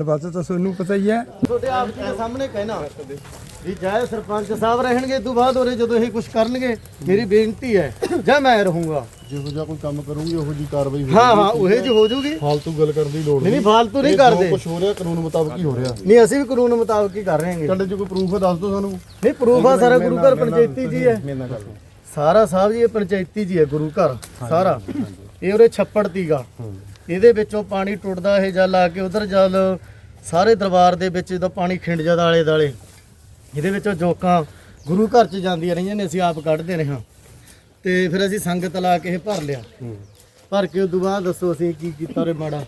ਬਸ ਤਾਂ ਤੁਹਾਨੂੰ ਪਤਾ ਹੀ ਹੈ। ਤੁਹਾਡੇ ਆਪ ਜੀ ਦੇ ਸਾਹਮਣੇ ਕਹਿਣਾ ਵੀ ਜਾਇ ਸਰਪੰਚ ਸਾਹਿਬ ਰਹਿਣਗੇ ਤੋਂ ਬਾਅਦ ਉਹਰੇ ਜਦੋਂ ਇਹ ਕੁਝ ਕਰਨਗੇ, ਮੇਰੀ ਬੇਨਤੀ ਹੈ, ਜਾਂ ਮੈਂ ਰਹੂੰਗਾ। ਜਿਹੋ ਜਿਹਾ ਕੋਈ ਕੰਮ ਕਰੂਗੀ ਉਹੋ ਜੀ ਕਾਰਵਾਈ ਹੋਊਗੀ। ਹਾਂ ਹਾਂ ਉਹੇ ਜੀ ਹੋ ਜੂਗੀ ਫਾਲਤੂ ਗੱਲ ਕਰਨ ਦੀ ਲੋੜ ਨਹੀਂ ਨਹੀਂ ਫਾਲਤੂ ਨਹੀਂ ਕਰਦੇ। ਕੁਝ ਹੋ ਰਿਹਾ ਕਾਨੂੰਨ ਮੁਤਾਬਕ ਹੀ ਹੋ ਰਿਹਾ। ਨਹੀਂ ਅਸੀਂ ਵੀ ਕਾਨੂੰਨ ਮੁਤਾਬਕ ਹੀ ਕਰ ਰਹੇ ਹਾਂਗੇ। ਤੁਹਾਡੇ 'ਚ ਕੋਈ ਪ੍ਰੂਫ ਦੱਸ ਦਿਓ ਸਾਨੂੰ। ਨਹੀਂ ਪ੍ਰੂਫ ਆ ਸਾਰਾ ਗੁਰੂ ਘਰ ਪੰਚਾਇਤੀ ਜੀ ਹੈ। ਸਾਰਾ ਸਾਹਿਬ ਜੀ ਇਹ ਪੰਚਾਇਤੀ ਜੀ ਹੈ ਗੁਰੂ ਘਰ ਸਾਰਾ। ਇਹ ਉਹਦੇ ਛੱਪੜ ਤੀਗਾ। ਇਹਦੇ ਵਿੱਚੋਂ ਪਾਣੀ ਟੁੱਟਦਾ ਇਹ ਜਲ ਆ ਕੇ ਉਧਰ ਜਲ ਸਾਰੇ ਦਰਬਾਰ ਦੇ ਵਿੱਚ ਜਦੋਂ ਪਾਣੀ ਖਿੰਡ ਜਾਂਦਾ ਆਲੇ ਦਾਲੇ ਇਹਦੇ ਵਿੱਚੋਂ ਜੋਕਾਂ ਗੁਰੂ ਘਰ ਚ ਜਾਂਦੀਆਂ ਰਹੀਆਂ ਨੇ ਅਸੀਂ ਆਪ ਕੱਢਦੇ ਰਹੇ ਹਾਂ। ਤੇ ਫਿਰ ਅਸੀਂ ਸੰਗਤ ਲਾ ਕੇ ਇਹ ਭਰ ਲਿਆ। ਭਰ ਕੇ ਉਦੋਂ ਬਾਅਦ ਦੱਸੋ ਅਸੀਂ ਕੀ ਕੀਤਾ ਰੇ ਮਾੜਾ।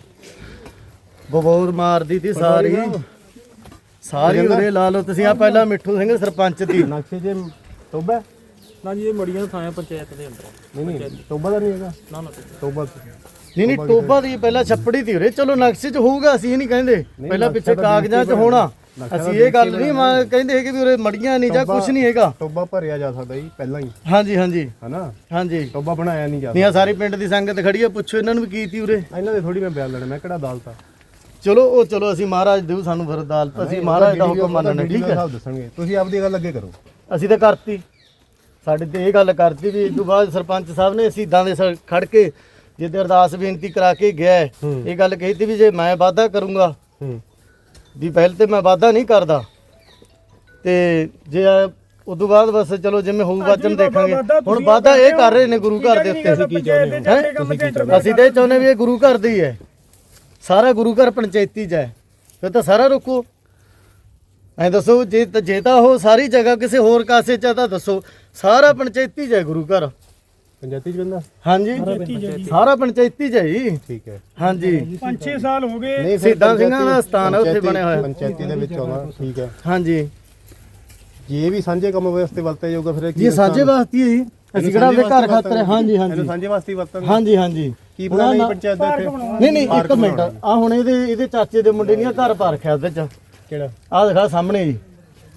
ਬਹੁਤ ਮਾਰਦੀ ਤੀ ਸਾਰੀ। ਸਾਰੀ ਉਰੇ ਲਾ ਲਓ। ਤੁਸੀਂ ਆ ਪਹਿਲਾਂ ਮਿੱਠੂ ਸਿੰਘ ਸਰਪੰਚ ਦੀ। ਨਕਸ਼ੇ ਜੇ ਤੋਬਾ ਨਾ ਜੀ ਇਹ ਮੜੀਆਂ ਥਾਂ ਹੈ ਪੰਚਾਇਤ ਦੇ ਅੰਦਰ। ਨਹੀਂ ਨਹੀਂ ਤੋਬਾ ਦਾ ਨਹੀਂ ਹੈਗਾ। ਨਾ ਨਾ ਤੋਬਾ। ਨਹੀਂ ਨਹੀਂ ਟੋਬਾ ਦੀ ਪਹਿਲਾਂ ਛੱਪੜੀ ਦੀ ਉਰੇ। ਚਲੋ ਨਕਸ਼ੇ 'ਚ ਹੋਊਗਾ ਅਸੀਂ ਇਹ ਨਹੀਂ ਕਹਿੰਦੇ। ਪਹਿਲਾਂ ਪਿੱਛੇ ਕਾਗਜ਼ਾਂ 'ਚ ਹੋਣਾ। ਅਸੀਂ ਇਹ ਗੱਲ ਨਹੀਂ ਮੰਨ- ਕਹਿੰਦੇ ਹੈਗੇ ਵੀ ਉਰੇ ਮੜੀਆਂ ਨਹੀਂ ਜਾਂ ਕੁਝ ਨਹੀਂ ਹੈਗਾ। ਤੋਬਾ ਭਰਿਆ ਜਾ ਸਕਦਾ ਜੀ ਪਹਿਲਾਂ ਹੀ। ਹਾਂਜੀ ਹਾਂਜੀ। ਹਨਾ? ਹਾਂਜੀ। ਤੋਬਾ ਬਣਾਇਆ ਨਹੀਂ ਜਾ ਨਹੀਂ ਸਾਰੀ ਪਿੰਡ ਦੀ ਸੰਗਤ ਖੜੀ ਆ ਪੁੱਛੋ ਇਹਨਾਂ ਨੂੰ ਵੀ ਕੀ ਤੀ ਉਰੇ। ਇਹਨਾਂ ਦੇ ਥੋੜੀ ਮੈਂ ਬਿਆਨ ਲੈਣਾ ਮੈਂ ਕਿਹੜਾ ਅਦਾਲਤ ਆ? ਚਲੋ ਉਹ ਚਲੋ ਅਸੀਂ ਮਹਾਰਾਜ ਦੇਉ ਸਾਨੂੰ ਫਿਰ ਅਦਾਲਤ ਅਸੀਂ ਮਹਾਰਾਜ ਦਾ ਹੁਕਮ ਮੰਨਣਾ ਠੀਕ ਹੈ? ਦੱਸਣਗੇ। ਤੁਸੀਂ ਆਪਦੀ ਗੱਲ ਅੱਗੇ ਕਰੋ। ਅਸੀਂ ਤਾਂ ਕਰਤੀ। ਸਾਡੇ ਤੇ ਇਹ ਗੱਲ ਕਰਤੀ ਵੀ ਇਸ ਤੋਂ ਬਾਅਦ ਸਰਪੰਚ ਸਾਹਿਬ ਨੇ ਸ਼ਹੀਦਾਂ ਦੇ ਖੜ ਕੇ ਜਿੱਦੇ ਅਰਦਾਸ ਬੇਨਤੀ ਕਰਾ ਕੇ ਗਿਆ ਇਹ ਗੱਲ ਕਹੀ ਤੀ ਵੀ ਜੇ ਮੈਂ ਵਾਅਦਾ ਕਰੂੰਗਾ ਵੀ ਪਹਿਲ ਤੇ ਮੈਂ ਵਾਅਦਾ ਨਹੀਂ ਕਰਦਾ। ਤੇ ਜੇ ਉਦੋਂ ਬਾਅਦ ਬਸ ਚਲੋ ਜਿਵੇਂ ਹੋਊ ਵਚਨ ਦੇਖਾਂਗੇ। ਹੁਣ ਵਾਅਦਾ ਇਹ ਕਰ ਰਹੇ ਨੇ ਗੁਰੂ ਘਰ ਦੇ ਉੱਤੇ ਅਸੀਂ ਕੀ ਚਾਹੁੰਦੇ? ਹਾਂ ਅਸੀਂ ਤਾਂ ਇਹ ਚਾਹੁੰਦੇ ਵੀ ਇਹ ਗੁਰੂ ਘਰ ਦੀ ਹੈ। ਸਾਰਾ ਗੁਰੂ ਘਰ ਪੰਚਾਇਤੀ ਚ ਹੈ। ਫਿਰ ਤਾਂ ਸਾਰਾ ਰੁਕੋ। ਐ ਦੱਸੋ ਜੇ ਜੇ ਤਾਂ ਉਹ ਸਾਰੀ ਜਗ੍ਹਾ ਕਿਸੇ ਹੋਰ ਕਾਸੇ ਚ ਤਾਂ ਦੱਸੋ। ਸਾਰਾ ਪੰਚਾਇਤੀ ਚ ਹੈ ਗੁਰੂ ਘਰ। ਪੰਚਾਇਤੀ ਚ ਬੰਦਾ? ਹਾਂਜੀ। ਸਾਰਾ ਪੰਚਾਇਤੀ ਚ ਹੈ ਜੀ। ਠੀਕ ਹੈ। ਹਾਂਜੀ। 5-6 ਸਾਲ ਹੋ ਗਏ। ਨਹੀਂ ਸ਼ਹੀਦਾਂ ਸਿੰਘਾਂ ਦਾ ਸਥਾਨ ਹੈ ਉੱਥੇ ਪੰਚਾਇਤੀ- ਬਣਿਆ ਹੋਇਆ। ਪੰਚਾਇਤੀ ਦੇ ਵਿੱਚ ਆਉਣਾ ਠੀਕ ਹੈ। ਹਾਂਜੀ। ਜੇ ਇਹ ਵੀ ਸਾਂਝੇ ਕੰਮ ਵਾਸਤੇ ਵਰਤਿਆ ਜਾਊਗਾ ਫਿਰ ਜੀ ਸਾਂਝੇ ਵਾਸਤੇ ਜੀ। ਅਸੀਂ ਕਿਹੜਾ ਆਪਣੇ ਘਰ ਖਾਤਰ ਹਾਂਜੀ ਇਹਨੂੰ ਹਾਂਜੀ ਸਾਂਝੇ ਵਾਸਤੇ ਹੀ ਵਰਤਣਗੇ ਹਾਂਜੀ ਹਾਂਜੀ। ਕੀ ਬਣਾ ਲਈ ਪੰਚਾਇਤ ਦੇ ਇੱਥੇ? ਨਹੀਂ ਨਹੀਂ ਇੱਕ ਮਿੰਟ। ਆ ਹੁਣ ਇਹਦੇ ਇਹਦੇ ਚਾਚੇ ਦੇ ਮੁੰਡੇ ਨੇ ਘਰ ਪਾ ਰੱਖਿਆ ਉਹਦੇ ਚ। ਕਿਹੜਾ? ਆ ਦਿਖਾ ਸਾਹਮਣੇ ਜੀ।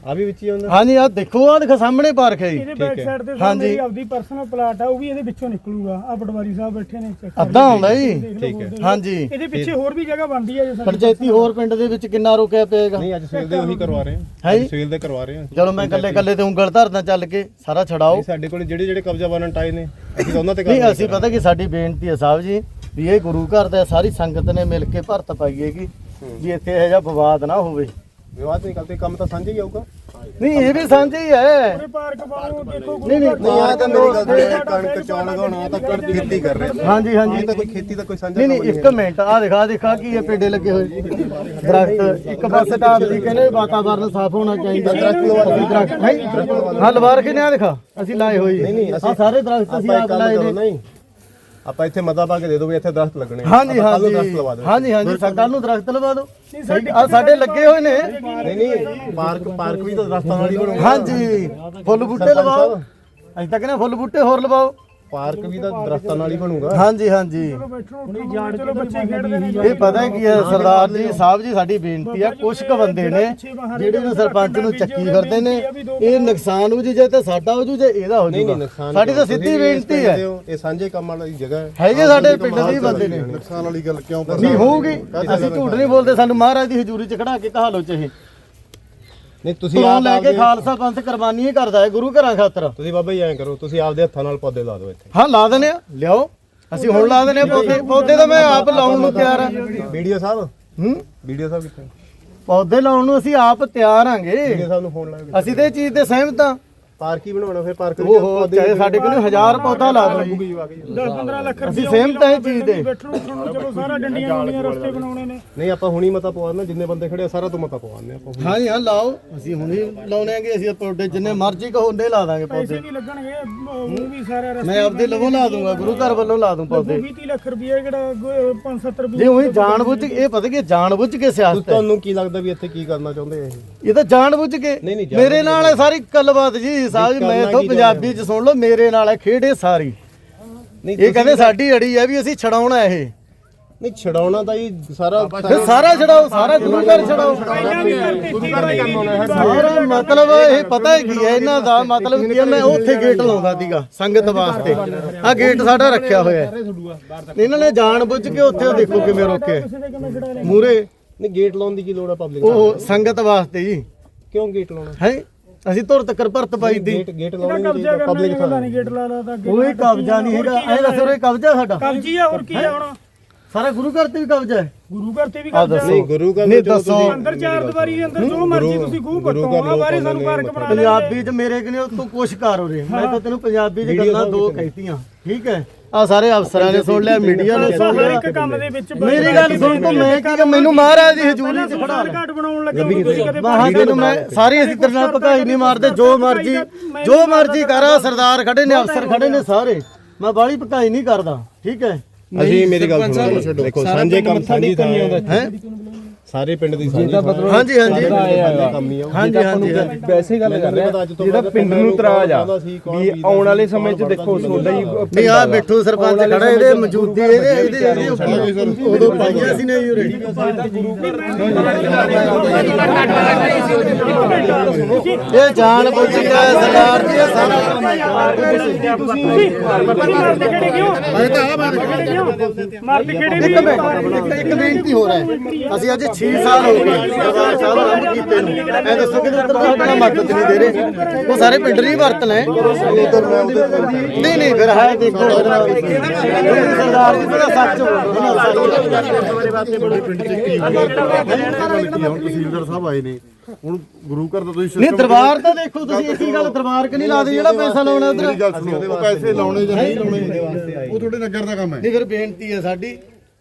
ਆ ਵੀ ਵਿੱਚ ਹੀ ਆਉਂਦਾ ਹਾਂਜੀ ਆ ਦੇਖੋ ਆ ਦਿਖਾ ਸਾਹਮਣੇ ਪਾ ਰੱਖਿਆ ਜੀ ਇਹਦੇ ਬੈਕ ਸਾਈਡ ਤੇ ਹਾਂਜੀ। ਆਪਦੀ ਪਰਸਨਲ ਪਲਾਟ ਆ ਉਹ ਵੀ ਇਹਦੇ ਵਿੱਚੋਂ ਨਿਕਲੂਗਾ। ਆ ਪਟਵਾਰੀ ਸਾਹਿਬ ਬੈਠੇ ਨੇ ਕਰ ਅੱਧਾ ਆਉਂਦਾ ਜੀ। ਠੀਕ ਹੈ। ਹਾਂਜੀ। ਇਹਦੇ ਪਿੱਛੇ ਹੋਰ ਵੀ ਜਗ੍ਹਾ ਬਣਦੀ ਹੈ ਜੇ ਸਾਡੀ ਪੰਚਾਇਤੀ ਹੋਰ ਪਿੰਡ ਦੇ ਵਿੱਚ ਕਿੰਨਾ ਰੁਕਿਆ ਪਏਗਾ ਨਹੀਂ ਅੱਜ ਸੇਲ ਦੇ ਉਹੀ ਕਰਵਾ ਰਹੇ ਹੈ। ਹਾਂ ਜੀ? ਅੱਜ ਸੇਲ ਦੇ ਕਰਵਾ ਰਹੇ ਹਾਂ। ਚਲੋ ਮੈਂ ਕੱਲੇ ਕੱਲੇ ਤੇ ਉਂਗਲ ਧਰਦਾ ਚੱਲ ਕੇ ਸਾਰਾ ਛਡਾਓ। ਨਹੀਂ ਸਾਡੇ ਕੋਲ ਜਿਹੜੇ ਜਿਹੜੇ ਕਬਜ਼ਾ ਵਾਰੰਟ ਆਏ ਨੇ ਅਸੀਂ ਤਾਂ ਉਹਨਾਂ ਤੇ ਨਹੀਂ ਅਸੀਂ ਪਤਾ ਕਿ ਸਾਡੀ ਬੇਨਤੀ ਹੈ ਸਾਹਿਬ ਜੀ ਵੀ ਇਹ ਗੁਰੂ ਘਰ ਦਾ ਸਾਰੀ ਸੰਗਤ ਨੇ ਮਿਲ ਕੇ ਭਰਤ ਪਾਈਏਗੀ ਵੀ ਇੱਥੇ ਇਹੋ ਜਿਹਾ ਵਿਵਾਦ ਨਾ ਹੋਵੇ। ਵਿਵਾਦ ਨਹੀਂ ਕਰਦੇ ਕੰਮ ਤਾਂ ਸਾਂਝੇ ਹੀ ਆਊਗਾ। ਨਹੀਂ ਇਹ ਵੀ ਸਾਂਝੇ ਹੀ ਹੈ। ਪੂਰੇ ਪਾਰਕ ਪਾਓ ਦੇਖੋ ਨਹੀਂ ਨਹੀਂ ਨਹੀਂ ਆ ਤਾਂ ਮੇਰੀ ਗੱਲ ਤੇ ਕਣਕ ਚੌਲ ਲਗਾਉਣਾ ਤਾਂ ਕਣਕ ਖੇਤੀ ਕਰ ਰਹੇ ਨੇ। ਹਾਂਜੀ ਹਾਂਜੀ। ਇਹ ਤਾਂ ਕੋਈ ਖੇਤੀ ਦਾ ਕੋਈ ਸਾਂਝਾ ਨਹੀਂ ਨਹੀਂ ਇੱਕ ਮਿੰਟ ਆ ਦਿਖਾ ਦਿਖਾ ਕੀ ਇਹ ਪੇਡੇ ਲੱਗੇ ਹੋਏ ਦਰਖਤ ਇੱਕ ਪਾਸੇ ਤਾਂ ਆਪ ਜੀ ਕਹਿੰਦੇ ਵਾਤਾਵਰਨ ਸਾਫ਼ ਹੋਣਾ ਚਾਹੀਦਾ। ਅਸੀਂ ਦਰਖਤ ਹੈ ਨੇ ਦਿਖਾ ਅਸੀਂ ਲਾਏ ਹੋਏ। ਨਹੀਂ, ਨਹੀਂ, ਆ ਸਾਰੇ ਦਰਖਤ ਅਸੀਂ ਆਪਾਂ ਲਾਏ ਨੇ। ਨਹੀਂ। ਆਪਾਂ ਇੱਥੇ ਮਤਾ ਪਾ ਕੇ ਦੇ ਦੋ ਵੀ ਇੱਥੇ ਦਰਖਤ ਲੱਗਣੇ ਆ। ਹਾਂਜੀ ਆਪਾਂ ਕੱਲ੍ਹ ਨੂੰ ਹਾਂਜੀ। ਦਰਖਤ ਲਵਾ ਦਿਓ। ਹਾਂਜੀ ਹਾਂਜੀ। ਸਰਕਾਰ ਨੂੰ ਦਰਖਤ ਲਵਾ ਦਿਓ। ਆ ਸਾਡੇ ਲੱਗੇ ਹੋਏ ਨੇ। ਨਹੀਂ ਨਹੀਂ ਪਾਰਕ ਪਾਰਕ ਵੀ ਤਾਂ ਦਰਖਤਾਂ ਨਾਲ ਹੀ ਬਣੂਗਾ ਹਾਂਜੀ। ਫੁੱਲ ਬੂਟੇ ਲਵਾਓ। ਅਸੀਂ ਤਾਂ ਕਹਿੰਦੇ ਫੁੱਲ ਬੂਟੇ ਹੋਰ ਲਵਾਓ। ਪਾਰਕ ਵੀ ਤਾਂ ਦਰਖਤਾਂ ਨਾਲ ਹੀ ਬਣੂਗਾ। ਹਾਂਜੀ ਹਾਂਜੀ। ਚਲੋ ਬੱਚੇ ਖੇਡਦੇ ਨੇ ਇਹ ਪਤਾ ਕੀ ਹੈ ਸਰਦਾਰ ਜੀ ਸਾਹਿਬ ਜੀ ਸਾਡੀ ਬੇਨਤੀ ਆ ਕੁਛ ਕੁ ਬੰਦੇ ਨੇ ਜਿਹੜੇ ਨੂੰ ਸਰਪੰਚ ਨੂੰ ਚੱਕੀ ਫਿਰਦੇ ਨੇ ਇਹ ਨੁਕਸਾਨ ਹੋ ਜੇ ਤੇ ਸਾਡਾ ਹੋ ਜੂ ਜੇ ਇਹਦਾ ਹੋ ਨਹੀਂ ਨਹੀਂ ਜੂਗਾ। ਨੁਕਸਾਨ ਸਾਡੀ ਤਾਂ ਸਿੱਧੀ ਬੇਨਤੀ ਹੈ। ਇਹ ਸਾਂਝੇ ਕੰਮ ਵਾਲੀ ਜਗ੍ਹਾ ਹੈ। ਹੈਗੇ ਸਾਡੇ ਪਿੰਡ ਦੇ ਹੀ ਬੰਦੇ ਨੇ। ਨੁਕਸਾਨ ਵਾਲੀ ਗੱਲ ਕਿਉਂ ਕਰ ਨਹੀਂ ਹੋਊਗੀ ਅਸੀਂ ਝੂਠ ਨਹੀਂ ਬੋਲਦੇ ਸਾਨੂੰ ਮਹਾਰਾਜ ਦੀ ਹਜ਼ੂਰੀ ਚ ਖੜਾ ਕੇ ਕਹਾਲੋ ਚ ਇਹ। ਨਹੀਂ ਤੁਸੀਂ ਆਪ ਲੈ ਕੇ ਖਾਲਸਾ ਪੰਥ ਕੁਰਬਾਨੀ ਹੀ ਕਰਦਾ ਹੈ ਗੁਰੂ ਘਰਾਂ ਖਾਤਰ। ਤੁਸੀਂ ਬਾਬਾ ਜੀ ਐਂ ਕਰੋ ਤੁਸੀਂ ਆਪਦੇ ਹੱਥਾਂ ਨਾਲ ਪੌਦੇ ਲਾ ਦਿਓ ਇੱਥੇ। ਹਾਂ ਲਾ ਦਨੇ ਆ ਲਿਆਓ। ਅਸੀਂ ਹੁਣ ਲਾ ਦਨੇ ਆ ਪੌਦੇ। ਪੌਦੇ ਤਾਂ ਮੈਂ ਆਪ ਲਾਉਣ ਨੂੰ ਤਿਆਰ ਹਾਂ। ਵੀਡੀਓ ਸਾਹਿਬ? ਹੂੰ? ਵੀਡੀਓ ਸਾਹਿਬ ਕਿੱਥੇ? ਪੌਦੇ ਲਾਉਣ ਨੂੰ ਅਸੀਂ ਆਪ ਤਿਆਰ ਹਾਂਗੇ। ਵੀਡੀਓ ਸਾਹਿਬ ਨੂੰ ਫੋਨ ਲਾਇਆ ਅਸੀਂ ਤੇ ਇਹ ਚੀਜ਼ ਤੇ ਸਹਿਮਤ ਹਾਂ। ਪਾਰਕ ਹੀ ਬਣਾਉਣਾ ਫਿਰ ਪਾਰਕ ਓਹੋ ਚਾਹੇ ਸਾਡੇ ਕੋਲ ਹਜ਼ਾਰ ਪੌਦਾ ਲਾ ਜੀ। 10-15 ਲੱਖ ਅਸੀਂ ਸਹਿਮਤ ਹਾਂ ਇਹ ਚੀਜ਼ ਤੇ ਬੈਠਣ ਉੱਠਣ ਨੂੰ ਚਲੋ ਸਾਰਾ ਡੰਡੀਆਂ ਡੰਡੀਆਂ ਰਸਤੇ ਬਣਾਉਣੇ ਨੇ। ਨਹੀਂ ਆਪਾਂ ਹੁਣੀ ਮਤਾ ਪਵਾਉਣਾ ਜਿੰਨੇ ਬੰਦੇ ਖੜੇ ਆ ਸਾਰਾ ਤੋਂ ਮਤਾ ਪਵਾਉਂਦੇ ਆਪਾਂ। ਹਾਂਜੀ ਹਾਂ ਲਾਓ। ਅਸੀਂ ਹੁਣੇ ਲਾਉਣੇ ਆਂਗੇ ਅਸੀਂ ਪੌਦੇ ਜਿੰਨੇ ਮਰਜ਼ੀ ਕਹੋ ਉਹਨੇ ਲਾ ਦਾਂਗੇ ਪੈਸੇ ਪੌਦੇ। ਵੀ ਲੱਗਣਗੇ ਉਹ ਵੀ ਸਾਰਾ ਰਸਤੇ ਮੈਂ ਆਪਦੇ ਲਵੋਂ ਲਾ ਦੂੰਗਾ ਗੁਰੂ ਘਰ ਵੱਲੋਂ ਲਾ ਦੂੰ ਪੌਦੇ। 20 ਲੱਖ ਰੁਪਏ ਕਿਹੜਾ 5-7 ਰੁਪਏ ਜੇ ਉਹੀ ਜਾਣ ਬੁੱਝ ਕੇ ਇਹ ਪਤਾ ਕਿ ਜਾਣ ਬੁੱਝ ਕੇ ਸਿਆਸਤ ਹੈ। ਤੁਹਾਨੂੰ ਕੀ ਲੱਗਦਾ ਵੀ ਇੱਥੇ ਕੀ ਕਰਨਾ ਚਾਹੁੰਦੇ ਇਹ? ਇਹ ਤਾਂ ਜਾਣ ਬੁੱਝ ਕੇ। ਨਹੀਂ, ਮੇਰੇ ਨਾਲ ਹੈ ਸਾਰੀ ਗੱਲਬਾਤ ਜੀ ਸਾਹਿਬ ਜੀ ਮੈਂ ਇਥੋਂ ਪੰਜਾਬੀ ਚ ਸੁਣ ਲਓ ਮੇਰੇ ਨਾਲ ਹੈ ਖੇੜੇ ਸਾਰੀ। ਨਹੀਂ ਇਹ ਕਹਿੰਦੇ ਸਾਡੀ ਅੜੀ ਹੈ ਵੀ ਅਸੀਂ ਛਡਾਉਣਾ ਇਹ। ਨਹੀਂ ਛਡਾਉਣਾ ਤਾਂ ਜੀ ਸਾਰਾ ਫਿਰ ਸਾਰਾ ਛਡਾਓ ਸਾਰਾ ਗੁਰੂ ਘਰ ਛਡਾਓ। ਸਾਰਾ ਮਤਲਬ ਇਹ ਪਤਾ ਹੈ ਕੀ ਹੈ ਇਹਨਾਂ ਦਾ ਮਤਲਬ ਕੀ ਹੈ ਮੈਂ ਉੱਥੇ ਗੇਟ ਲਾਉਂਦਾ ਸੀਗਾ ਸੰਗਤ ਵਾਸਤੇ। ਆ ਗੇਟ ਸਾਡਾ ਰੱਖਿਆ ਹੋਇਆ ਹੈ। ਇਹਨਾਂ ਨੇ ਜਾਣ ਬੁੱਝ ਕੇ ਉੱਥੇ ਉਹ ਦੇਖੋ ਕਿਵੇਂ ਰੋਕੇ ਮੂਰੇ ਨਹੀਂ ਗੇਟ ਲਾਉਣ ਦੀ ਕੀ ਲੋੜ ਆ ਪਬਲਿਕ ਉਹ ਸੰਗਤ ਵਾਸਤੇ ਜੀ। ਕਿਉਂ ਗੇਟ ਲਾਉਣਾ? ਹੈ? ਅਸੀਂ ਧੁਰ ਤੱਕਰ ਭਰਤ ਪਾਈ ਦੀ। ਗੇਟ ਗੇਟ ਲਾਉਣੀ ਕਬਜ਼ਾ ਨਹੀਂ ਪਬਲਿਕ ਕਰਨਾ ਨਹੀਂ ਗੇਟ ਲਾ ਲਾ ਤਾਂ ਅੱਗੇ ਕੋਈ ਕਬਜ਼ਾ ਨਹੀਂ ਹੈਗਾ। ਐ ਦੱਸੋ ਇਹ ਕਬਜ਼ਾ ਸਾਡਾ? ਕਬਜੀ ਆ ਹੋਰ ਕੀ ਆ ਹੁਣ? ਸਾਰਾ ਗੁਰੂ ਘਰ ਤੇ ਵੀ ਕਬਜ਼ਾ ਹੈ। ਗੁਰੂ ਘਰ ਤੇ ਵੀ ਕਬਜ਼ਾ ਦੱਸੋ ਗੁਰੂ ਘਰ ਨਹੀਂ ਦੱਸੋ। ਅੰਦਰ ਚਾਰ ਦੀਵਾਰੀ ਦੇ ਅੰਦਰ ਜੋ ਮਰਜ਼ੀ ਤੁਸੀਂ ਖੂਹ ਪੱਟੋ ਆ ਬਾਰੇ ਸਾਨੂੰ ਪਾਰਕ ਬਣਾ ਲੈ ਪੰਜਾਬੀ ਚ ਮੇਰੇ ਕਨੇ ਤੂੰ ਕੁਛ ਕਰ ਉਰੇ ਮੈਂ ਤਾਂ ਤੈਨੂੰ ਪੰਜਾਬੀ ਚ ਗੱਲਾਂ ਦੋ ਕਹਿਤੀਆਂ। ਠੀਕ ਹੈ? ਆ ਸਾਰੇ ਅਫਸਰਾਂ ਨੇ ਸੁਣ ਲਿਆ ਮੀਡੀਆ ਨੇ ਸੁਣ ਹਰ ਲਿਆ ਇੱਕ ਕੰਮ ਦੇ ਵਿੱਚ ਮੇਰੀ ਗੱਲ ਸੁਣ ਤੂੰ ਮੈਂ ਕੀ ਮੈਨੂੰ ਮਹਾਰਾਜ ਦੀ ਹਜ਼ੂਰੀ ਚ ਖੜਾ ਘਾਟ ਬਣਾਉਣ ਲੱਗੇ ਹੋ ਤੁਸੀਂ ਕਦੇ ਵਾਹਾਂ ਤੈਨੂੰ ਮੈਂ ਸਾਰੇ ਅਸੀਂ ਤੇਰੇ ਨਾਲ ਭਕਾਈ ਨਹੀਂ ਮਾਰਦੇ ਜੋ ਮਰਜ਼ੀ ਜੋ ਮਰਜ਼ੀ ਕਰ ਆਹ ਸਰਦਾਰ ਖੜੇ ਨੇ ਅਫਸਰ ਖੜੇ ਨੇ ਸਾਰੇ। ਮੈਂ ਬਾਹਲੀ ਭਕਾਈ ਨਹੀਂ ਕਰਦਾ ਠੀਕ ਹੈ? ਅਸੀਂ ਮੇਰੀ ਗੱਲ ਸੁਣੋ ਦੇਖੋ ਸਾਂਝੇ ਕੰਮ ਸਾਂਝੀ ਥਾਂ ਹੈ? ਸਾਰੇ ਪਿੰਡ ਦੀ ਥਾਂ ਹਾਂਜੀ ਹਾਂਜੀ ਹਾਂਜੀ ਹਾਂਜੀ ਹਾਂਜੀ। ਵੈਸੇ ਗੱਲ ਕਰ ਰਿਹਾ ਜਿਹੜਾ ਪਿੰਡ ਨੂੰ ਤਰਾਜ ਆ ਵੀ ਆਉਣ ਵਾਲੇ ਸਮੇਂ 'ਚ ਦੇਖੋ ਸੋਡਾ ਹੀ ਨਹੀਂ ਆ ਬਿੱਠੂ ਸਰਪੰਚ ਖੜਾ ਇਹਦੇ ਮੌਜੂਦੀ ਇਹਦੇ ਇਹਦੇ ਇਹਦੇ ਉੱਪਰ ਉਦੋਂ ਪਾਈਆਂ ਸੀ ਨੇ ਯੂਰੇ ਇਹ ਜਾਣ ਬੁੱਝ ਕੇ ਸਰਦਾਰ ਜੀ ਇਹ ਸਾਰਾ ਕੰਮ ਤੁਸੀਂ ਮਾਰਦੇ ਕਿਹੜੇ ਕਿਉਂ ਮੈਂ ਤਾਂ ਆ ਮਾਰਦੇ ਕਿਉਂ ਮਾਰਦੇ ਕਿਹੜੇ ਵੀ ਇੱਕ ਮਿੰਟ ਇੱਕ ਬੇਨਤੀ ਹੋ ਰਿਹਾ ਹੈ। ਅਸੀਂ ਅੱਜ 6 ਸਾਲ ਹੋ ਗਏ ਸਰਦਾਰ ਸਾਹਿਬ ਆਰੰਭ ਕੀਤੇ ਨੂੰ। ਐ ਦੱਸੋ ਕਿ ਉੱਤਰ ਦਾ ਮਦਦ ਨਹੀਂ ਦੇ ਰਹੇ। ਉਹ ਸਾਰੇ ਪਿੰਡ ਨਹੀਂ ਵਰਤ ਲੈ ਨਹੀਂ ਨਹੀਂ ਫਿਰ ਹੈ ਦੇਖੋ ਸਰਦਾਰ ਜੀ ਦਾ ਸੱਚ ਤਹਿਸੀਲਦਾਰ ਸਾਹਿਬ ਆਏ ਨੇ। ਹੁਣ ਗੁਰੂ ਘਰ ਦਾ ਤੁਸੀਂ ਨਹੀਂ ਦਰਬਾਰ ਤਾਂ ਦੇਖੋ ਤੁਸੀਂ ਹੀ ਗੱਲ ਦਰਬਾਰ ਕਿ ਨਹੀਂ ਲਾਦੇ ਜਿਹੜਾ ਪੈਸਾ ਲਾਉਣਾ ਉਧਰ। ਗੱਲ ਸੁਣੋ ਪੈਸੇ ਲਾਉਣੇ ਜਾਂ ਨਹੀਂ ਲਾਉਣੇ? ਉਹ ਤੁਹਾਡੇ ਨਗਰ ਦਾ ਕੰਮ ਹੈ। ਨਹੀਂ ਫਿਰ ਬੇਨਤੀ ਹੈ ਸਾਡੀ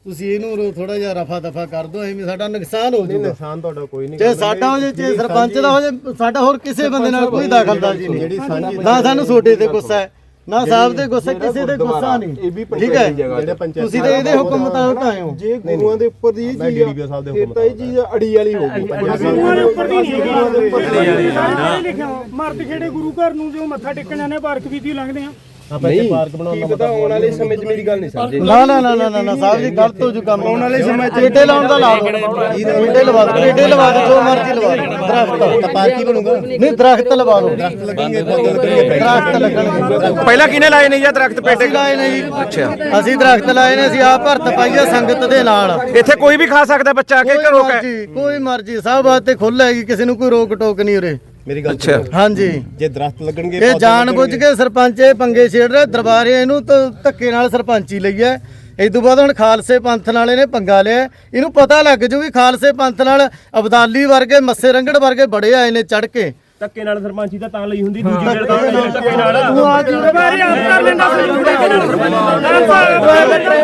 ਤੁਸੀਂ ਇਹਨੂੰ ਥੋੜਾ ਜਿਹਾ ਰਫਾ ਦਫਾ ਕਰ ਦਿਓ ਐਵੇਂ ਸਾਡਾ ਨੁਕਸਾਨ ਹੋ ਜਾਊਗਾ। ਨੁਕਸਾਨ ਤੁਹਾਡਾ ਕੋਈ ਨਹੀਂ ਜੇ ਸਾਡਾ ਹੋ ਜੇ ਜੇ ਸਰਪੰਚ ਦਾ ਹੋ ਜੇ ਸਾਡਾ ਹੋਰ ਕਿਸੇ ਬੰਦੇ ਨਾਲ ਕੋਈ ਦਖਲਅੰਦਾਜ਼ੀ ਨਹੀਂ। ਨਾ ਸਾਨੂੰ ਛੋਟੇ ਤੇ ਗੁੱਸਾ ਹੈ। ਨਾ ਸਾਹਿਬ ਤੇ ਗੁੱਸਾ ਕਿਸੇ ਤੇ ਗੁੱਸਾ ਨਹੀਂ। ਠੀਕ ਹੈ। ਜਿਹੜੇ ਪੰਚਾਇਤ ਤੁਸੀਂ ਤੇ ਇਹਦੇ ਹੁਕਮ ਮੁਤਾਬਕ ਆਏ ਹੋ। ਜੇ ਗੁਰੂਆਂ ਦੇ ਉੱਪਰ ਦੀ ਇਹ ਮੈਂ ਚੀਜ਼ ਡੀਡੀਪੀਓ ਸਾਹਿਬ ਦੇ ਹੁਕਮ ਤਾਂ ਇਹ ਚੀਜ਼ ਅੜੀ ਵਾਲੀ ਹੋਊਗੀ ਗੁਰੂਆਂ ਦੇ ਉੱਪਰ ਦੀ ਨਹੀਂ ਲਿਖਿਆ ਮਰਦ ਖੇੜੇ ਗੁਰੂ ਘਰ ਨੂੰ ਜੋ ਮੱਥਾ ਟੇਕਣ ਜਾਂਦੇ ਆ, ਪਾਰਕ ਵੀ ਦੀ ਲੰਘਦੇ ਆ। ਨਹੀਂ। ਪਾਰਕ ਬਣਾਉਣ ਕੀ ਪਤਾ ਆਉਣ ਵਾਲੇ ਸਮੇਂ 'ਚ ਮੇਰੀ ਗੱਲ ਨਹੀਂ ਸਮਝੇ ਨਾ ਨਾ ਨਾ ਨਾ ਨਾ ਨਾ ਸਾਹਿਬ ਜੀ ਗਲਤ ਹੋ ਜੂ ਕੰਮ ਆਉਣ ਵਾਲੇ ਸਮੇਂ ਚ ਏਡੇ ਲਾਉਣ ਦਾ ਲਾ ਦੋ ਏਡੇ ਲਵਾ ਦੋ ਏਡੇ ਲਵਾ ਦੋ ਜੋ ਮਰਜ਼ੀ ਲਵਾ ਦੋ ਦਰਖਤ ਪਾਰਕ ਹੀ ਬਣੂਗਾ। ਨਹੀਂ ਦਰਖਤ ਲਵਾ ਦੋ ਲੱਗਣਗੇ ਪੌਦੇ ਲੱਗਣਗੇ। ਦਰਖਤ ਲੱਗਣਗੇ। ਪਹਿਲਾਂ ਕਿਹਨੇ ਲਾਏ ਨੇ ਜਾਂ ਦਰਖਤ ਲਾਏ ਨੇ ਜੀ। ਅੱਛਾ। ਅਸੀਂ ਦਰਖਤ ਲਾਏ ਨੇ ਅਸੀਂ ਆਪ ਭਰਤ ਪਾਈਆ ਸੰਗਤ ਦੇ ਨਾਲ। ਇੱਥੇ ਕੋਈ ਵੀ ਖਾ ਸਕਦਾ ਬੱਚਾ ਕੋਈ ਮਰਜ਼ੀ ਕੋਈ ਮਰਜ਼ੀ ਸਭ ਵਾਸਤੇ ਖੁੱਲ੍ਹ ਹੈਗੀ ਕਿਸੇ ਨੂੰ ਕੋਈ ਰੋਕ ਟੋਕ ਨਹੀਂ ਉਰੇ। ਮੇਰੀ ਗੱਲ ਸੁਣੋ। ਹਾਂਜੀ। ਜੇ ਦਰਖਤ ਲੱਗਣਗੇ ਇਹ ਪੌਦੇ ਜਾਣ ਬੁੱਝ ਲੱਗਣਗੇ। ਕੇ ਸਰਪੰਚ ਇਹ ਪੰਗੇ ਛੇੜ ਰਿਹਾ ਦਰਬਾਰੇ ਇਹਨੂੰ ਤਾਂ ਧੱਕੇ ਨਾਲ ਸਰਪੰਚੀ ਲਈ ਹੈ। ਇਸ ਤੋਂ ਬਾਅਦ ਹੁਣ ਖਾਲਸੇ ਪੰਥ ਨਾਲ ਇਹਨੇ ਪੰਗਾ ਲਿਆ। ਇਹਨੂੰ ਪਤਾ ਲੱਗ ਜੂ ਵੀ ਖਾਲਸੇ ਪੰਥ ਨਾਲ ਅਬਦਾਲੀ ਵਰਗੇ ਮੱਸੇ ਰੰਗੜ ਵਰਗੇ ਬੜੇ ਆਏ ਨੇ ਚੜ ਕੇ। ਧੱਕੇ ਨਾਲ ਸਰਪੰਚੀ ਤਾਂ ਤਾਂ ਲਈ ਹੁੰਦੀ ਦੂਜੀ ਗੱਲ ਤਾਂ ਧੱਕੇ ਨਾਲ। ਤੂੰ ਆ ਜੀ ਉਰੇ ਬਾਰੇ ਆਪ ਕਰ ਲੈਂਦਾ ਸਲੂਟ ਦੇ ਫੇਰ ਤੈਨੂੰ ਪਤਾ ਲੱਗਿਆ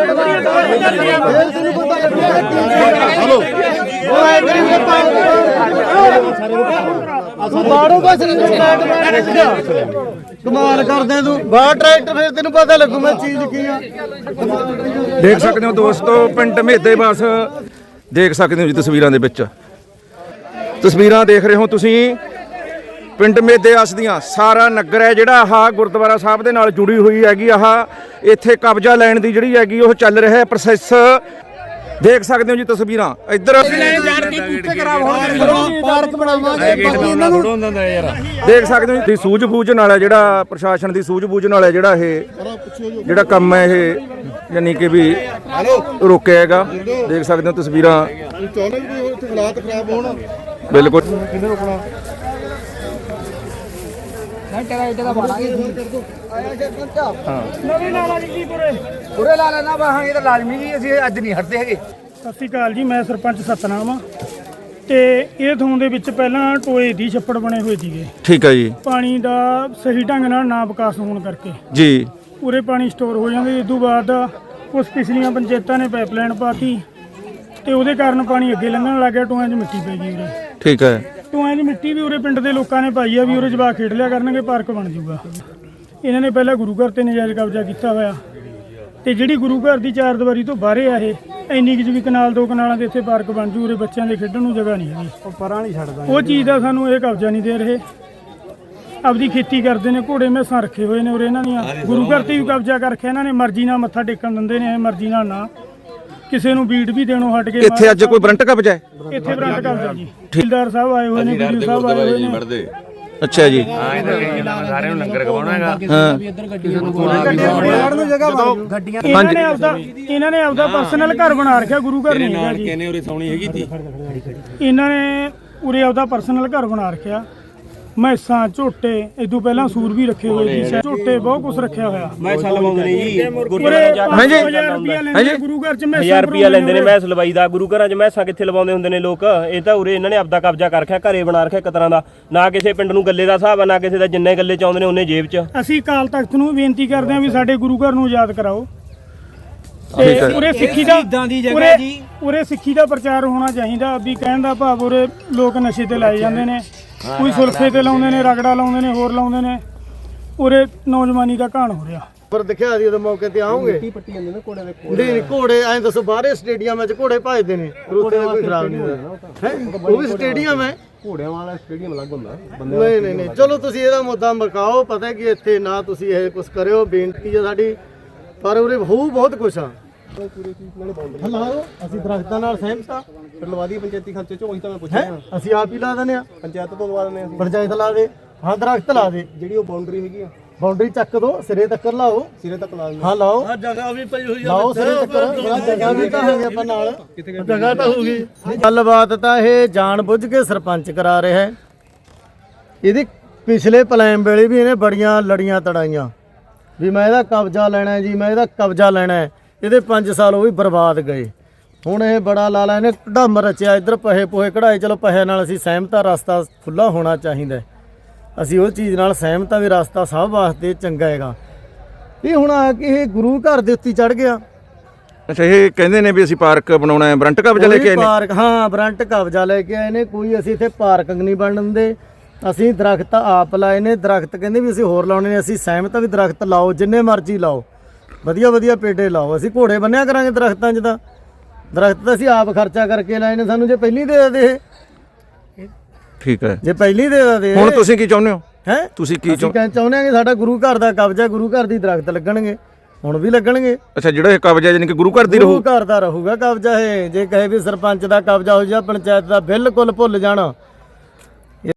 ਹਲੋ ਉਹ ਐ ਕਰੀ ਮੇਰੇ ਬਸ ਕਮਾਲ ਕਰਦੇ ਤੂੰ। ਬਾਹਰ ਟਰੈਕਟਰ ਫੇਰ ਤੈਨੂੰ ਪਤਾ ਲੱਗੂ ਮੈਂ ਚੀਜ਼ ਕੀ ਆ। ਦੇਖ ਸਕਦੇ ਹੋ ਦੋਸਤੋ ਪਿੰਡ ਮਹਿਦੇ ਬਸ ਦੇਖ ਸਕਦੇ ਹੋ ਜੀ ਤਸਵੀਰਾਂ ਦੇ ਵਿੱਚ। ਤਸਵੀਰਾਂ ਦੇਖ ਰਹੇ ਹੋ ਤੁਸੀਂ। ਪਿੰਡ ਮੇਦੇ ਅਸ ਦੀਆਂ ਸਾਰਾ ਨਗਰ ਹੈ ਜਿਹੜਾ ਆਹ ਗੁਰਦੁਆਰਾ ਸਾਹਿਬ ਦੇ ਨਾਲ ਜੁੜੀ ਹੋਈ ਹੈਗੀ। ਆਹ ਇੱਥੇ ਕਬਜ਼ਾ ਲੈਣ ਦੀ ਜਿਹੜੀ ਹੈਗੀ ਉਹ ਚੱਲ ਰਿਹਾ ਹੈ। ਪ੍ਰੋਸੈਸ ਦੇਖ ਸਕਦੇ ਹੋ ਜੀ ਤਸਵੀਰਾਂ। ਇੱਧਰ ਪਾਰਕ ਬਣਾਵਾਂਗੇ ਬਾਕੀ ਇਹਨਾਂ ਨੂੰ ਦੇਖ ਸਕਦੇ ਹੋ ਜੀ ਸੂਝ-ਬੂਝ ਨਾਲ ਹੈ ਜਿਹੜਾ ਪ੍ਰਸ਼ਾਸਨ ਦੀ ਸੂਝ-ਬੂਝ ਨਾਲ ਹੈ ਜਿਹੜਾ ਇਹ ਜਿਹੜਾ ਕੰਮ ਹੈ ਇਹ ਯਾਨੀ ਕਿ ਵੀ ਰੋਕਿਆ ਹੈਗਾ। ਦੇਖ ਸਕਦੇ ਹੋ ਤਸਵੀਰਾਂ। ਤੁਸੀਂ ਚਾਹੁੰਦੇ ਵੀ ਕੋਈ ਉੱਥੇ ਹਾਲਾਤ ਖਰਾਬ ਹੋਣ ਬਿਲਕੁਲ ਨਵੀਂ ਨਾਲਾ ਜੀ ਪੂਰੇ? ਪੂਰੇ ਲਾ ਲੈਣਾ ਵਾ ਹਾਂ ਇਹ ਤਾਂ ਲਾਜ਼ਮੀ ਜੀ ਅਸੀਂ ਅੱਜ ਨਹੀਂ ਹਟਦੇ ਹੈਗੇ। ਸਤਿ ਸ਼੍ਰੀ ਅਕਾਲ ਜੀ ਮੈਂ ਸਰਪੰਚ ਸਤਨਾਮ ਆ ਤੇ ਇਹ ਥੋਂ ਦੇ ਵਿੱਚ ਪਹਿਲਾਂ ਟੋਏ ਦੀ ਛੱਪੜ ਬਣੇ ਹੋਏ ਸੀਗੇ। ਠੀਕ ਹੈ ਜੀ। ਪਾਣੀ ਦਾ ਸਹੀ ਢੰਗ ਨਾਲ ਨਾ ਵਿਕਾਸ ਹੋਣ ਕਰਕੇ। ਜੀ। ਪੂਰੇ ਪਾਣੀ ਸਟੋਰ ਹੋ ਜਾਂਦੇ ਇਸ ਤੋਂ ਬਾਅਦ ਉਸ ਪਿਛਲੀਆਂ ਪੰਚਾਇਤਾਂ ਨੇ ਪਾਈਪਲਾਈਨ ਪਾਤੀ। ਤੇ ਉਹਦੇ ਕਾਰਨ ਪਾਣੀ ਅੱਗੇ ਲੰਘਣ ਲੱਗ ਗਿਆ ਟੋਇਆਂ 'ਚ ਮਿੱਟੀ ਪੈ ਗਈ ਠੀਕ ਹੈ ਟੋਇਆਂ 'ਚ ਮਿੱਟੀ ਵੀ ਉਰੇ ਪਿੰਡ ਦੇ ਲੋਕਾਂ ਨੇ ਪਾਈ ਆ ਵੀ ਉਰੇ ਜਵਾਕ ਖੇਡ ਲਿਆ ਕਰਨਗੇ ਪਾਰਕ ਬਣ ਜਾਊਗਾ। ਇਹਨਾਂ ਨੇ ਪਹਿਲਾਂ ਗੁਰੂ ਘਰ ਤੇ ਨਜਾਇਜ਼ ਕਬਜ਼ਾ ਕੀਤਾ ਹੋਇਆ। ਤੇ ਜਿਹੜੀ ਗੁਰੂ ਘਰ ਦੀ ਚਾਰ ਦੀਵਾਰੀ ਤੋਂ ਬਾਹਰੇ ਆ ਇਹ ਇੰਨੀ ਕੁ ਵੀ ਕਨਾਲ ਦੋ ਕਨਾਲਾਂ ਦੇ ਇੱਥੇ ਪਾਰਕ ਬਣ ਜੂ ਉਰੇ ਬੱਚਿਆਂ ਦੇ ਖੇਡਣ ਨੂੰ ਜਗ੍ਹਾ ਨਹੀਂ ਹੈਗੀ। ਉਹ ਪਰਾਂ ਨਹੀਂ ਛੱਡਦਾ ਉਹ ਚੀਜ਼ ਦਾ ਸਾਨੂੰ ਇਹ ਕਬਜ਼ਾ ਨਹੀਂ ਦੇ ਰਹੇ। ਆਪਦੀ ਖੇਤੀ ਕਰਦੇ ਨੇ ਘੋੜੇ ਮੈਸਾਂ ਰੱਖੇ ਹੋਏ ਨੇ ਉਰੇ ਇਹਨਾਂ ਦੀਆਂ। ਗੁਰੂ ਘਰ ਤੇ ਵੀ ਕਬਜ਼ਾ ਕਰ ਰੱਖਿਆ ਇਹਨਾਂ ਨੇ ਮਰਜ਼ੀ ਨਾਲ ਮੱਥਾ ਟੇਕਣ ਦਿੰਦੇ ਨੇ ਇਹ ਮਰਜ਼ੀ ਨਾਲ ਨਾ। ਕਿਸੇ ਨੂੰ ਬੀਟ ਵੀ ਦੇਣੋਂ ਹਟ ਕੇ ਇੱਥੇ ਅੱਜ ਕੋਈ ਬਰੰਟ ਕਬਜ਼ਾ ਹੈ? ਇੱਥੇ ਬ੍ਰਾਂਡ ਕਰਦਾ ਜੀ। ਠੇਕੇਦਾਰ ਸਾਹਿਬ ਆਏ ਹੋਏ ਨੇ ਵੀਡੀਓ ਸਾਹਿਬ ਆਏ ਹੋਏ ਨੇ। ਅੱਛਾ ਜੀ। ਸਾਰਿਆਂ ਨੂੰ ਲੰਗਰ ਖਵਾਉਣਾਗਾ ਹਾਂ। ਇਹਨਾਂ ਨੇ ਆਪਦਾ ਇਹਨਾਂ ਨੇ ਆਪਦਾ ਪਰਸਨਲ ਘਰ ਬਣਾ ਰੱਖਿਆ ਗੁਰੂ ਘਰ ਨਹੀਂ ਹੈਗਾ ਜੀ। ਕਹਿੰਦੇ ਉਰੇ ਸੌਣੀ ਹੈਗੀ ਤੀ। ਇਹਨਾਂ ਨੇ ਉਰੇ ਆਪਦਾ ਪਰਸਨਲ ਘਰ ਬਣਾ ਰੱਖਿਆ। ਮੈਸਾਂ ਝੋਟੇ ਇਦੋਂ ਪਹਿਲਾਂ ਸੂਰ ਵੀ ਰੱਖੇ ਹੋਏ ਸੀ ਝੋਟੇ ਬਹੁਤ ਕੁਝ ਰੱਖਿਆ ਹੋਇਆ। ਮੈਂ ਛੱਲ ਪਾਉਂਦੇ ਨੇ ਜੀ ਉਰੇ 5000 ਰੁਪਿਆ ਲੈਂਦੇ ਗੁਰੂ ਘਰ ਚ ਮੈਸਾਂ 1000 ਰੁਪਿਆ ਲੈਂਦੇ ਨੇ ਮੈਸ ਲਵਾਈ ਦਾ ਗੁਰੂ ਘਰਾਂ 'ਚ ਮੈਸਾਂ ਕਿੱਥੇ ਲਵਾਉਂਦੇ ਹੁੰਦੇ ਨੇ ਲੋਕ? ਇਹ ਤਾਂ ਉਰੇ ਇਹਨਾਂ ਨੇ ਆਪਦਾ ਕਬਜ਼ਾ ਕਰ ਰੱਖਿਆ ਘਰੇ ਬਣਾ ਰੱਖਿਆ ਇੱਕ ਤਰ੍ਹਾਂ ਦਾ। ਨਾ ਕਿਸੇ ਪਿੰਡ ਨੂੰ ਗੱਲੇ ਦਾ ਹਿਸਾਬ ਆ ਨਾ ਕਿਸੇ ਦਾ ਜਿੰਨੇ ਗੱਲੇ ਚ ਆਉਂਦੇ ਨੇ ਉਹਨੇ ਜੇਬ 'ਚ। ਅਸੀਂ ਕਾਲ ਤਖਤ ਨੂੰ ਬੇਨਤੀ ਕਰਦੇ ਹਾਂ ਵੀ ਸਾਡੇ ਗੁਰੂ ਘਰ ਨੂੰ ਯਾਦ ਕਰਾਓ। ਤੇ। ਉਰੇ ਸਿੱਖੀ ਦਾ ਉਰੇ ਉਰੇ ਸਿੱਖੀ ਦਾ ਪ੍ਰਚਾਰ ਹੋਣਾ ਚਾਹੀਦਾ ਵੀ ਕਹਿਣ ਦਾ ਭਾਵ ਉਰੇ ਲੋਕ ਨਸ਼ੇ ਤੇ ਲਾਏ ਜਾਂਦੇ ਨੇ। ਕੋਈ ਸੁਲਫੇ ਤੇ ਲਾਉਂਦੇ ਨੇ ਰਗੜਾ ਲਾਉਂਦੇ ਨੇ ਹੋਰ ਲਾਉਂਦੇ ਨੇ ਉਰੇ ਨੌਜਵਾਨੀ ਦਾ ਘਾਣ ਹੋ ਰਿਹਾ। ਪਰ ਦਿਖਿਆ ਦੀ ਉਹਦੇ ਮੌਕੇ ਤੇ ਆਉਂਗੇ ਪੱਟੀ ਜਾਂਦੇ ਨੇ ਘੋੜੇ ਦੇ ਨਹੀਂ ਨਹੀਂ ਘੋੜੇ ਐਂ ਦੱਸੋ ਬਾਹਰੇ ਸਟੇਡੀਅਮ 'ਚ ਘੋੜੇ ਭਜਦੇ ਨੇ ਰੋਤੇ ਦਾ ਕੋਈ ਖਰਾਬ ਨਹੀਂ ਹੋਇਆ ਹੈ? ਉਹ ਵੀ ਸਟੇਡੀਅਮ ਹੈ? ਘੋੜਿਆਂ ਵਾਲਾ ਸਟੇਡੀਅਮ ਅਲੱਗ ਹੁੰਦਾ ਨਹੀਂ ਨਹੀਂ ਨਹੀਂ ਚਲੋ ਤੁਸੀਂ ਇਹਦਾ ਮੁੱਦਾ ਮਕਾਓ ਪਤਾ ਕਿ ਇੱਥੇ ਨਾ ਤੁਸੀਂ ਇਹ ਕੁਝ ਕਰਿਓ ਬੇਨਤੀ ਹੈ ਸਾਡੀ ਪਰ ਉਰੇ ਹੋਊ ਬਹੁਤ ਕੁਛ ਆ। ਹਲਾਓ ਅਸੀਂ ਦਰਖਤਾਂ ਨਾਲ ਸਹਿਮਤ ਆ। ਫਿਰ ਲਵਾ ਦੀ ਪੰਚਾਇਤੀ ਖਰਚੇ ਚੋਂ ਉਹੀ ਤਾਂ ਮੈਂ ਪੁੱਛ ਹੈ? ਰਿਹਾ। ਅਸੀਂ ਆਪ ਹੀ ਲਾ ਦਿੰਦੇ ਆ। ਪੰਚਾਇਤ ਤੋਂ ਲਵਾ ਦਿੰਦੇ ਅਸੀਂ। ਪੰਚਾਇਤ ਲਾ ਦੇ ਹਾਂ ਦਰਖਤ ਲਾ ਦੇ। ਜਿਹੜੀ ਉਹ ਬਾਉਂਡਰੀ ਹੈਗੀ ਆ। ਬਾਉਂਡਰੀ ਚੱਕ ਦੋ ਸਿਰੇ ਤੱਕ ਲਾਓ। ਸਿਰੇ ਤੱਕ ਲਾ ਦਿੰਦੇ ਹਾਂ ਲਾਓ। ਆ ਜਗ੍ਹਾ ਵੀ ਪਈ ਹੋਈ ਆ ਲਾਓ ਸਿਰੇ ਤੱਕ। ਬੜਾ ਜਗ੍ਹਾ ਵੀ ਤਾਂ ਹੈਗੀ ਆਪਾਂ ਨਾਲ। ਜਗ੍ਹਾ ਤਾਂ ਹੋਊਗੀ ਗੱਲਬਾਤ ਤਾਂ ਇਹ ਜਾਣ ਬੁੱਝ ਕੇ ਸਰਪੰਚ ਕਰਾ ਰਿਹਾ ਹੈ। ਇਹਦੀ ਪਿਛਲੇ ਪਲਾਨ ਵੇਲੇ ਵੀ ਇਹਨੇ ਬੜੀਆਂ ਲੜੀਆਂ ਤੜਾਈਆਂ। ਵੀ ਮੈਂ ਇਹਦਾ ਕਬਜ਼ਾ ਲੈਣਾ ਹੈ ਜੀ ਮੈਂ ਇਹਦਾ ਕਬਜ਼ਾ ਲੈਣਾ ਹੈ। ਇਹਦੇ 5 ਸਾਲ ਉਹ ਵੀ ਬਰਬਾਦ ਗਏ। ਹੁਣ ਇਹ ਬੜਾ ਲਾਲਾ ਇਹਨੇ ਢੰਮ ਰਚਿਆ ਇੱਧਰ ਪਹੇ ਪੋਹੇ ਕਢਾਏ। ਚਲੋ ਪਹੇ ਨਾਲ ਅਸੀਂ ਸਹਿਮਤ ਰਸਤਾ ਖੁੱਲਾ ਹੋਣਾ ਚਾਹੀਦਾ। ਅਸੀਂ ਉਹ ਚੀਜ਼ ਨਾਲ ਸਹਿਮਤ ਵੀ ਰਸਤਾ ਸਭ ਵਾਸਤੇ ਚੰਗਾ ਹੈਗਾ। ਇਹ ਹੁਣ ਆ ਕੇ ਇਹ ਗੁਰੂ ਘਰ ਦੇ ਉੱਤੇ ਚੜ ਗਿਆ। ਅੱਛਾ ਇਹ ਕਹਿੰਦੇ ਨੇ ਵੀ ਅਸੀਂ ਪਾਰਕ ਬਣਾਉਣਾ ਹੈ ਬਰੰਟ ਕਬਜ਼ਾ ਲੈ ਕੇ ਆਏ ਨੇ? ਪਾਰਕ ਹਾਂ ਬਰੰਟ ਕਬਜ਼ਾ ਲੈ ਕੇ ਆਏ ਨੇ। ਕੋਈ ਅਸੀਂ ਇੱਥੇ ਪਾਰਕਿੰਗ ਨਹੀਂ ਬਣਨ ਦਿੰਦੇ। ਅਸੀਂ ਦਰਖਤ ਆਪ ਲਾਏ ਨੇ। ਦਰਖਤ ਕਹਿੰਦੇ ਵੀ ਅਸੀਂ ਹੋਰ ਲਾਉਣੇ ਨੇ। ਅਸੀਂ ਸਹਿਮਤ ਆ ਵੀ ਦਰਖਤ ਲਾਓ ਜਿੰਨੇ ਮਰਜ਼ੀ ਲਾਓ। ਵਧੀਆ ਵਧੀਆ ਪੇਡੇ ਲਾਓ ਅਸੀਂ ਘੋੜੇ ਬੰਨਿਆ ਕਰਾਂਗੇ ਦਰਖਤਾਂ 'ਚ ਤਾਂ। ਦਰਖਤ ਤਾਂ ਅਸੀਂ ਆਪ ਖਰਚਾ ਕਰਕੇ ਲਾਏ ਨੇ ਸਾਨੂੰ ਜੇ ਪਹਿਲੀ ਦੇ ਇਹ। ਠੀਕ ਹੈ। ਜੇ ਪਹਿਲੀ ਦੇ ਦਿੰਦੇ ਹੁਣ ਤੁਸੀਂ ਕੀ ਚਾਹੁੰਦੇ ਹੋ? ਹੈ? ਤੁਸੀਂ ਕੀ ਚਾਹੁੰਦੇ ਹਾਂ ਕਿ ਸਾਡਾ ਗੁਰੂ ਘਰ ਦਾ ਕਬਜ਼ਾ ਗੁਰੂ ਘਰ ਦੀ ਦਰਖਤ ਲੱਗਣਗੇ ਹੁਣ ਵੀ ਲੱਗਣਗੇ। ਅੱਛਾ ਜਿਹੜਾ ਇਹ ਕਬਜ਼ਾ ਜਾਨੀ ਕਿ ਗੁਰੂ ਘਰ ਦੀ ਰਹੂ ਗੁਰੂ ਘਰ ਦਾ ਰਹੂਗਾ ਕਬਜ਼ਾ ਇਹ। ਜੇ ਕਹੇ ਵੀ ਸਰਪੰਚ ਦਾ ਕਬਜ਼ਾ ਹੋ ਜਾ ਪੰਚਾਇਤ ਦਾ ਬਿਲਕੁਲ ਭੁੱਲ ਜਾਣਾ।